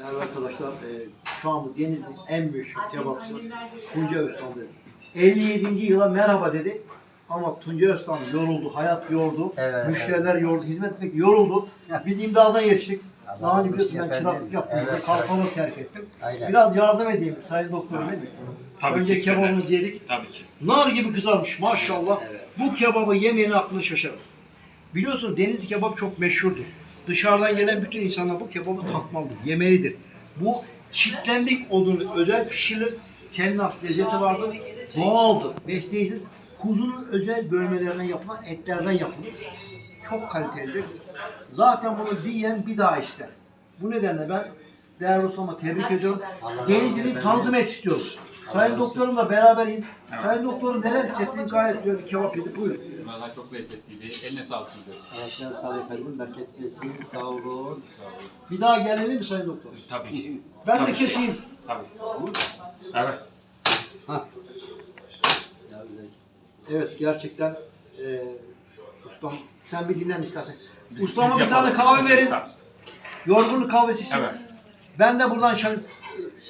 Değerli arkadaşlar, e, şu anda Denizli'nin en meşhur kebapçısı Tunca Öztan dedi. 57. yıla merhaba dedi. Ama Tunca Öztan yoruldu, hayat yordu, Evet, müşteriler yordu, hizmet etmek yoruldu. Biz imdada yetiştik. Allah Daha önce biliyorsun ben çıraklık yaptım, Evet, kalfalığı terk ettim. Aynen. Biraz yardım edeyim sayın doktorum değil mi? Tabii Önce ki kebabımızı yedik. Tabii ki. Nar gibi kızarmış maşallah. Evet. Bu kebabı yemeyenin aklını şaşırır. Biliyorsun Denizli kebap çok meşhurdur. Dışarıdan gelen bütün insanlar bu kebabı tatmalıdır, yemelidir. Bu çitlendik odunu özel pişirilir. Kendine has lezzeti vardır. Doğaldır, besleyicidir. Kuzunun özel bölmelerinden yapılan etlerden yapılır. Çok kalitelidir. Zaten bunu bir yiyen bir daha ister. Bu nedenle ben değerli ustama tebrik ediyorum. Olsun. tanıtım et istiyorum. Allah Sayın doktorumla beraber in. Sayın doktorum neler hissettin? Gayet güzel bir kebap yedik. Buyurun. Valla çok lezzetliydi. Eline sağlık size. Ayaklar sağ olun efendim. Bereket versin. Sağ olun. Sağ olun. Bir daha gelelim mi Sayın Doktor? Tabii ki. Ben de Tabii ki. keseyim. Tabii. Evet. Hah. Ya güzel. Evet gerçekten e, ustam sen bir dinlen istersen. Ustama Biz bir tane yapalım. kahve verin. Yorgunluk kahvesi için. Evet. Ben de buradan şan,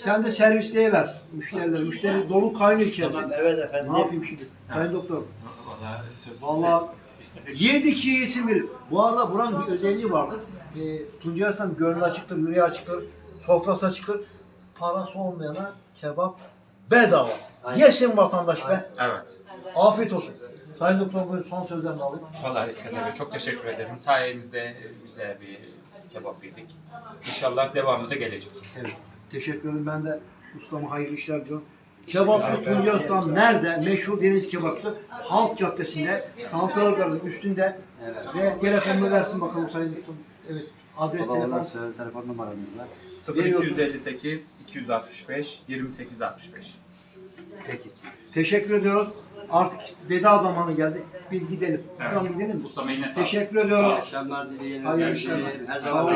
sen de servisliğe ver müşterilere. Müşteri dolu kaynıyor içerisi. Tamam evet efendim. Ne yapayım şimdi? Sayın Doktor. Söz Vallahi. Yedikçe yesin bilir. Bu arada buranın bir özelliği vardır. E, Tuncay Aslan gönlü açıktır, yüreği açıktır, sofrası açıktır. Parası olmayana kebap bedava. Aynen. Yesin vatandaş be. Evet. Afiyet olsun. Sayın Doktor buyurun son sözlerini alayım. Valla İskender Bey çok teşekkür ederim. Sayenizde güzel bir kebap yedik. İnşallah devamı da gelecek. Evet. Teşekkür ederim. Ben de ustama hayırlı işler diliyorum. Kebapçı Tuncay Ustam nerede? Meşhur deniz kebapçısı. Halk Caddesi'nde, Santral Garı'nın üstünde. Evet. Ve telefonunu versin bakalım Sayın Doktor. Evet. Adres Baba telefon. söyle telefon numaramız var. 0258 265 28 65. Peki. Teşekkür ediyoruz. Artık veda zamanı geldi. Biz gidelim. Evet. Ustam gidelim mi? Ustam eline sağlık. Teşekkür ediyorum. Akşamlar dileyelim. Hayırlı Her işler. Her Sağ zaman.